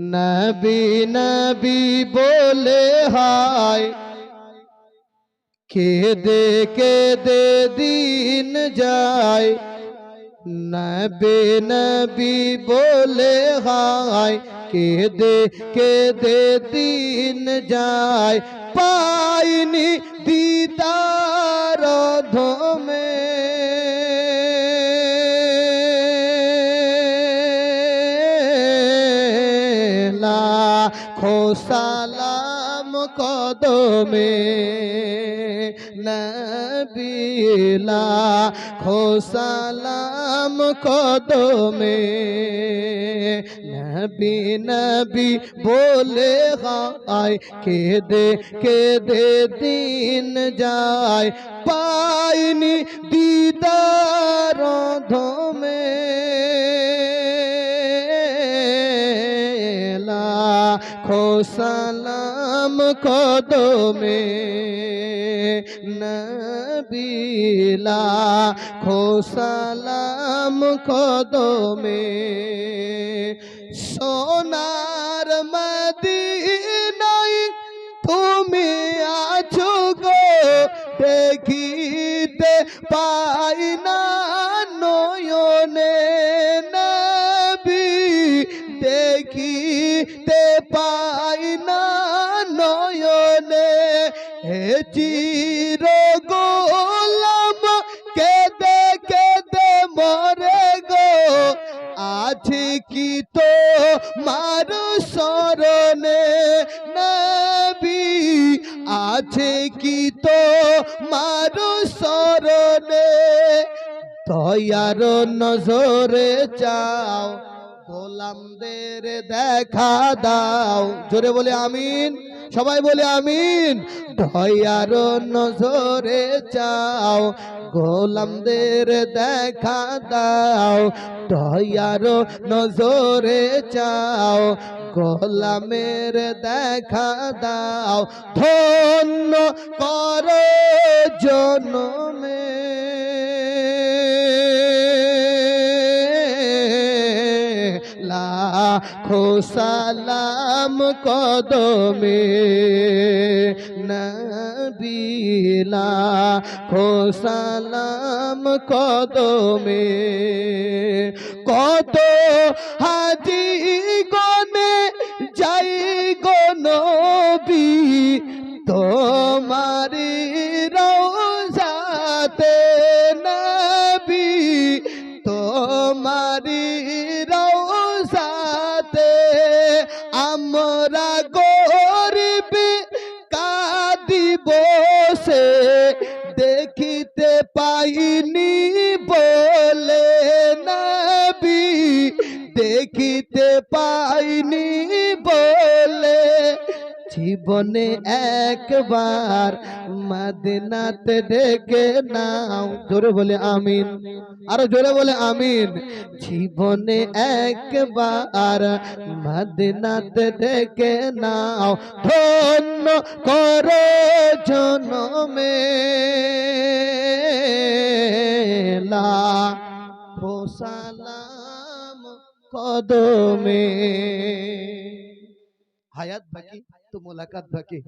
নবী নবী বলে হায়। কেদে কেদে দিন যায়। নবী নবী বলে হায়, কেদে কেদে দিন যায়। পাইনি দিদার লাখো সালাম কদমে নবিলা খো সালাম কদমে নবী নবী বলে হায়, কেদে কেদে দিন যায়, পাইনি দিদার ধমে লাখো সালাম কদমে। নবিলা খো সালাম কদমে। সোনার মদিনাই তুমি আছো গো দেখিতে পাই হে চির গোলাম, কেদে কেদে মরে গো। আছে কি তো মার স্মরণে নবী? আছে কি তো মার স্মরণে? দয়ার নজরে চাও, গোলামদের দেখা দাও। জোরে বলে আমিন। সবাই বলে আমিন। দয়ার নজরে চাও, গোলামদের দেখা দাও। দয়ার নজরে চাও, গোলামের দেখা দাও। ধন্য কর জনমে। লাখো সালাম কদমে নবিলা খোসালাম কদমে। কত হাজি গনে আমরা গরিব কাঁদিব সে দেখিতে পাইনি বলে নবী দেখিতে পাইনি বলে জীবনে একবার মাদিনাতে ডেকে নাও। জোরে বলে আমিন। আরও জোরে বলে আমিন। জীবনে একবার মাদিনাতে ডেকে নাও। ধন্য করো জনমে। লা সালাম কদমে। হায়াত বাকি তো মোলাকাত বাকি।